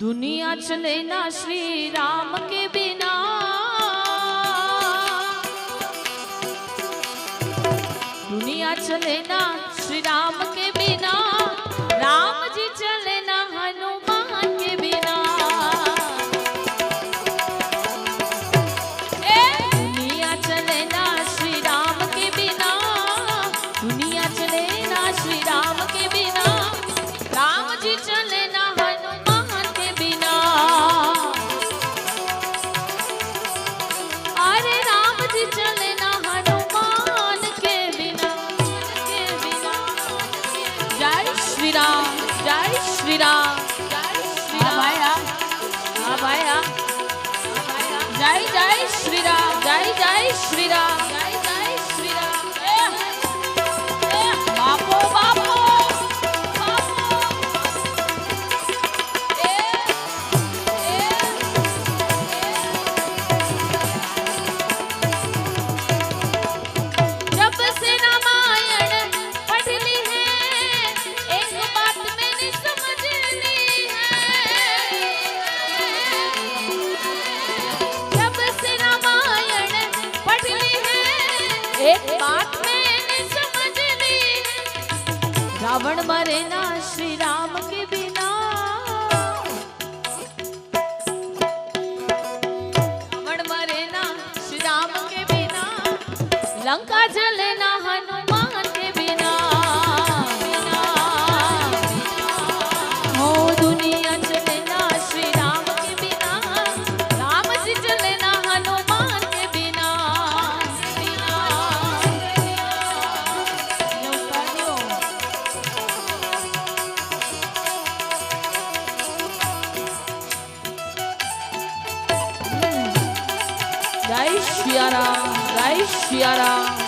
दुनिया चले ना श्री राम के बिना दुनिया चले ना श्री राम રાવણ મરે ના સિયારા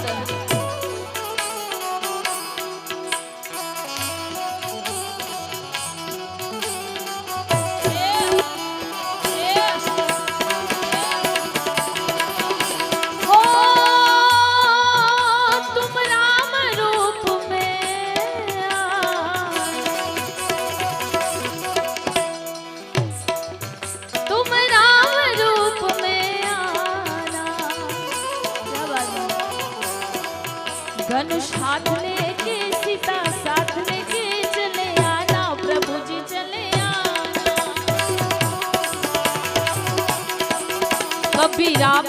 good. ધનુષ હાથ લેકે સીતા સાથ લેકે ચલે આના પ્રભુજી ચલે આના કબીરા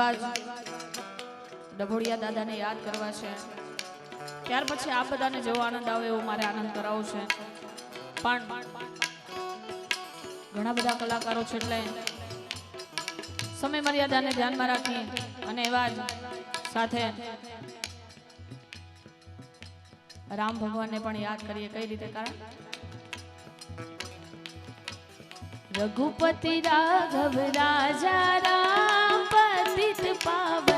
વાર ડભોડિયા દાદાને યાદ કરવા છે. ત્યાર પછી આ બધાને જેવો આનંદ આવે એવો મારે આનંદ કરાવો છે. પણ ઘણા બધા કલાકારો છે એટલે સમય મર્યાદાને ધ્યાનમાં રાખી અને એવા જ સાથે રામ ભગવાનને પણ યાદ કરીએ કઈ રીતે, કારણ રઘુપતિ રાઘવ રાજા રામ पावे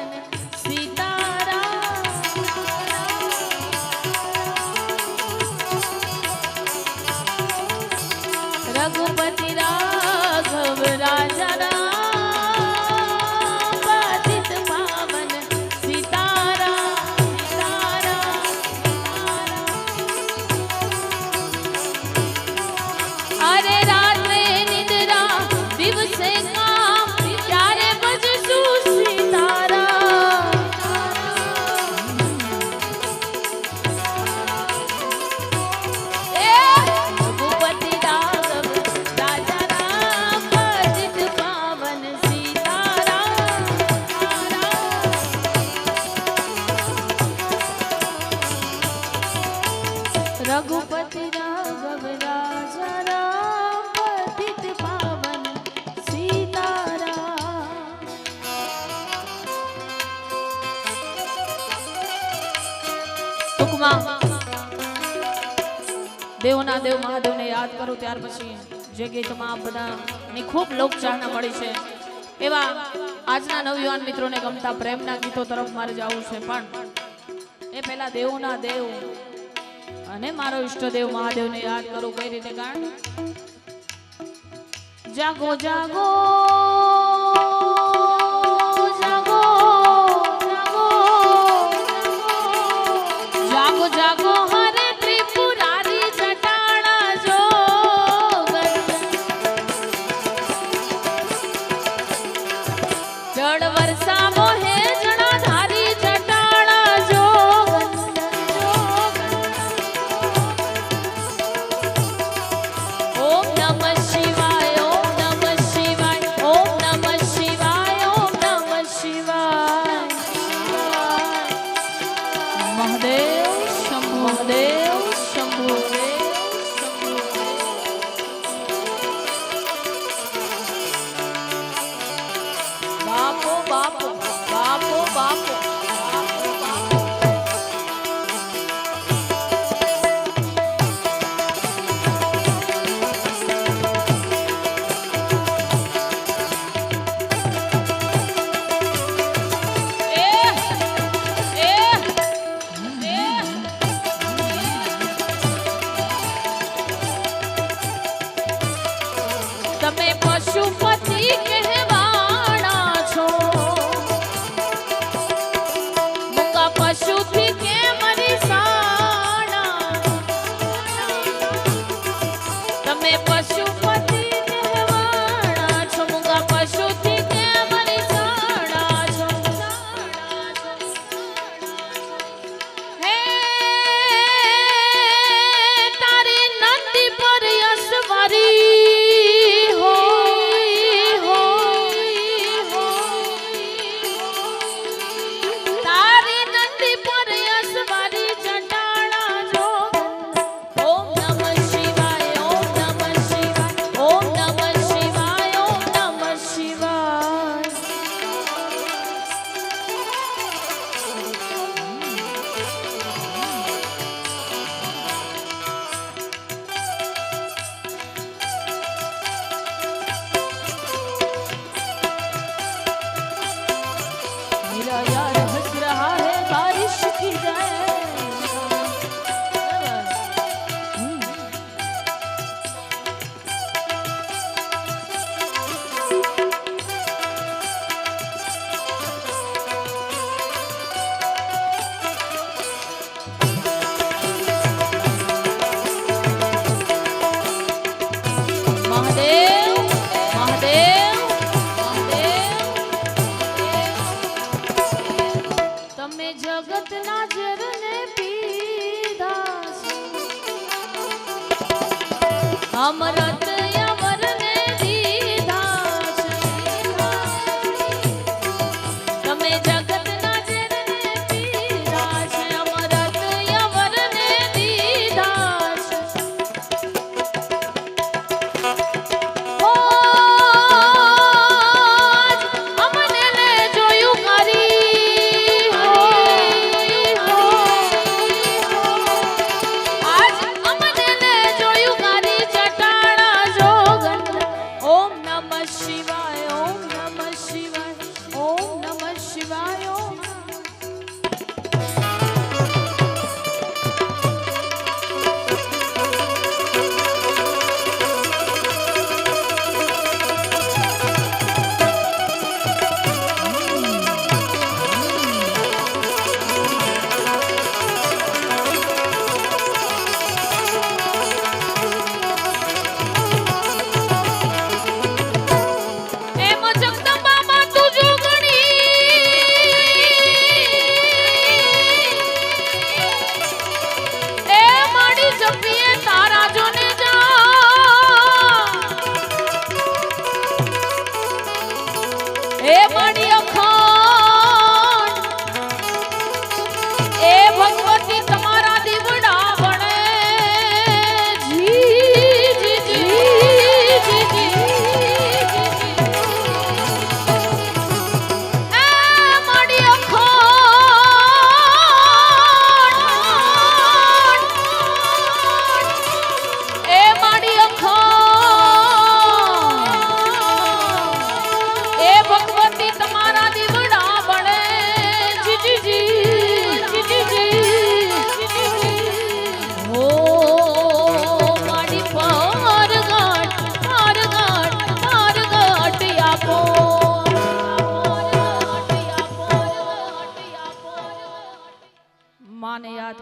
ટૂંકમાં દેવના દેવ મહાદેવને યાદ કરું ત્યાર પછી જે ગીતમાં આપ બધાની ખૂબ લોકચાહના મળી છે. એવા આજના નવયુવાન મિત્રોને ગમતા પ્રેમના ગીતો તરફ મારે જવું છે, પણ એ પહેલા દેવોના દેવ અને મારો ઈષ્ટદેવ મહાદેવને યાદ કરું કઈ રીતે કારણ જાગો જાગો. पाप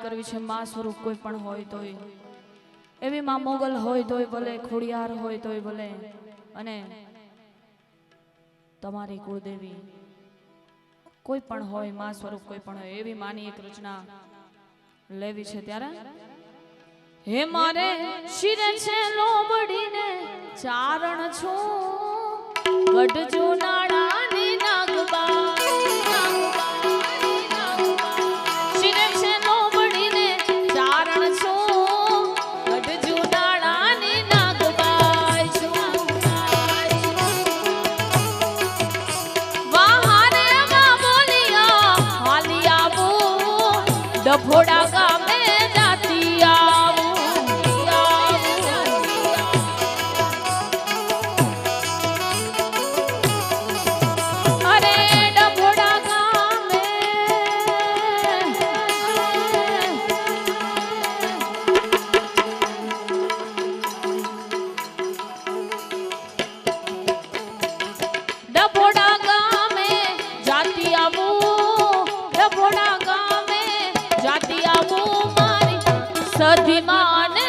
કરવી છે, મા સ્વરૂપ કોઈ પણ હોય તોય. એવી માં મોગલ હોય તોય ભલે, ખોડિયાર હોય તોય ભલે. અને તમારી કુળદેવી કોઈ પણ હોય, મા સ્વરૂપ કોઈ પણ હોય, એવી માની એક રચના લેવી છે ત્યારે. હે મારે શિરે છે લોબડીને ચારણ છું ગઢ જુનાળા સધી માને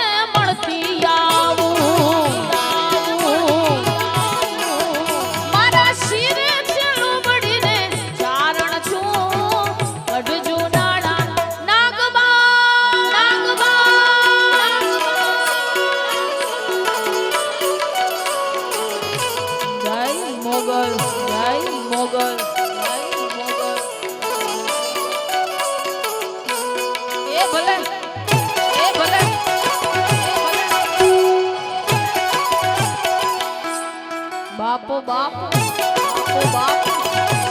bapo, bapo, bapo, bapo.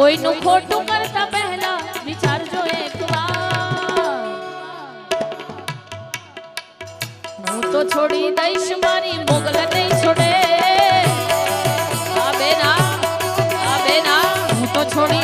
કોઈનું ખોટું કરતા પહેલા વિચારજો तो छोड़ी તો मारी દઈશ नहीं छोड़े आबे ना आबे ना હું तो छोड़ी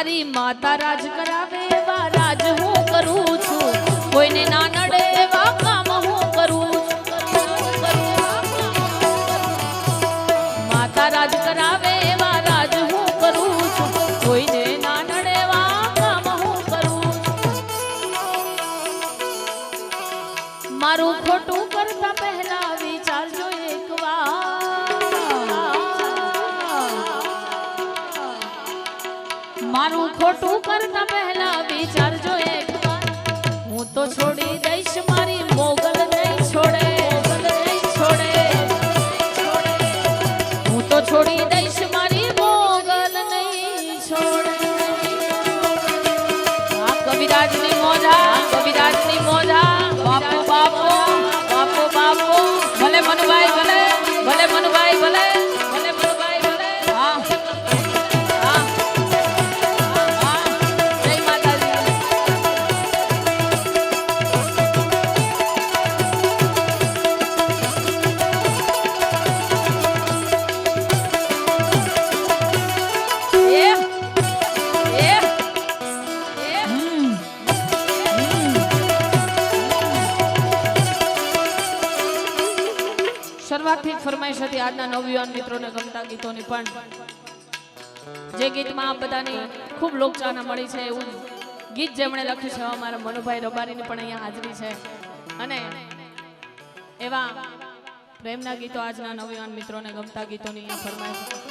મારી માતા રાજ કરાવે એવા રાજ હું કરું છું. કોઈને ના તો છોડી દઈશ મારી ફરમાઈશ હતી આજના નવયુવાન મિત્રોને ગમતા ગીતોની પણ જે ગીતમાં આપ બધાની ખૂબ લોકચાહના મળી છે એવું ગીત જેમણે લખ્યું છે અમારા મનુભાઈ રબારીની પણ અહીંયા હાજરી છે. અને એવા પ્રેમના ગીતો આજના નવયુવાન મિત્રોને ગમતા ગીતોની અહીંયા ફરમાઈશ